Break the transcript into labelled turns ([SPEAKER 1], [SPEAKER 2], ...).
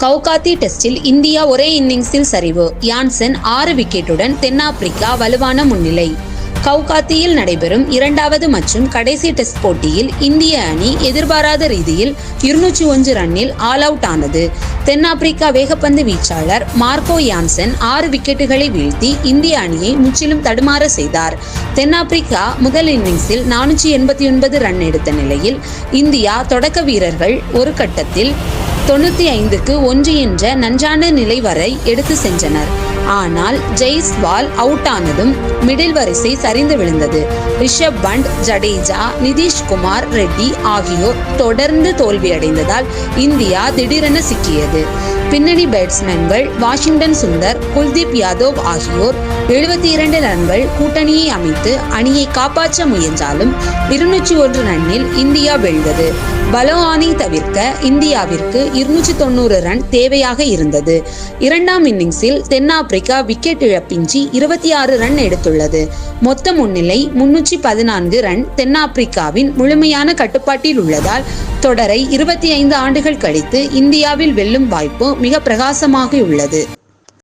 [SPEAKER 1] கவுகாத்தி டெஸ்டில் இந்தியா ஒரே இன்னிங்ஸில் சரிவு. யான்சன் ஆறு விக்கெட்டுடன் தென்னாப்பிரிக்கா வலுவான முன்னிலை. கவுகாத்தியில் நடைபெறும் இரண்டாவது மற்றும் கடைசி டெஸ்ட் போட்டியில் இந்திய அணி எதிர்பாராத ரீதியில் இருநூற்றி ஒன்று ரன்னில் ஆல் அவுட் ஆனது. தென்னாப்பிரிக்கா வேகப்பந்து வீச்சாளர் மார்க்கோ யான்சன் ஆறு விக்கெட்டுகளை வீழ்த்தி இந்திய அணியை முற்றிலும் தடுமாற செய்தார். தென்னாப்பிரிக்கா முதல் இன்னிங்ஸில் நானூற்றி எண்பத்தி ஒன்பது ரன் எடுத்த நிலையில் இந்தியா தொடக்க வீரர்கள் ஒரு கட்டத்தில் தொண்ணூற்றி ஐந்துக்கு ஒன்று என்ற நஞ்சான நிலை வரை எடுத்து சென்றனர். ஆனால் ஜெய்ஸ்வால் அவுட் ஆனதும் மிடில் வரிசை சரிந்து விழுந்தது. ரிஷப் பண்ட் ஜடேஜா நிதிஷ்குமார் ரெட்டி ஆகியோர் தொடர்ந்து தோல்வியடைந்ததால் இந்தியா திடீரென சிக்கியது. பின்னணி பேட்ஸ்மேன்கள் வாஷிங்டன் சுந்தர் குல்தீப் யாதவ் ஆகியோர் எழுபத்தி இரண்டு ரன்கள் கூட்டணியை அமைத்து அணியை காப்பாற்ற முயன்றாலும் இருநூற்றி ஒன்று ரன்னில் இந்தியா வெல்வது. பலோவானை தவிர்க்க இந்தியாவிற்கு இருநூற்றி தொண்ணூறு ரன் தேவையாக இருந்தது. இரண்டாம் இன்னிங்ஸில் தென்னாப்பிரிக்கா விக்கெட் இழப்பின்றி இருபத்தி ஆறு ரன் எடுத்துள்ளது. மொத்த முன்னிலை முன்னூற்றி பதினான்கு ரன் தென்னாப்பிரிக்காவின் முழுமையான கட்டுப்பாட்டில் உள்ளதால் தொடரை இருபத்தி ஐந்து ஆண்டுகள் கழித்து இந்தியாவில் வெல்லும் வாய்ப்பு மிக பிரகாசமாக உள்ளது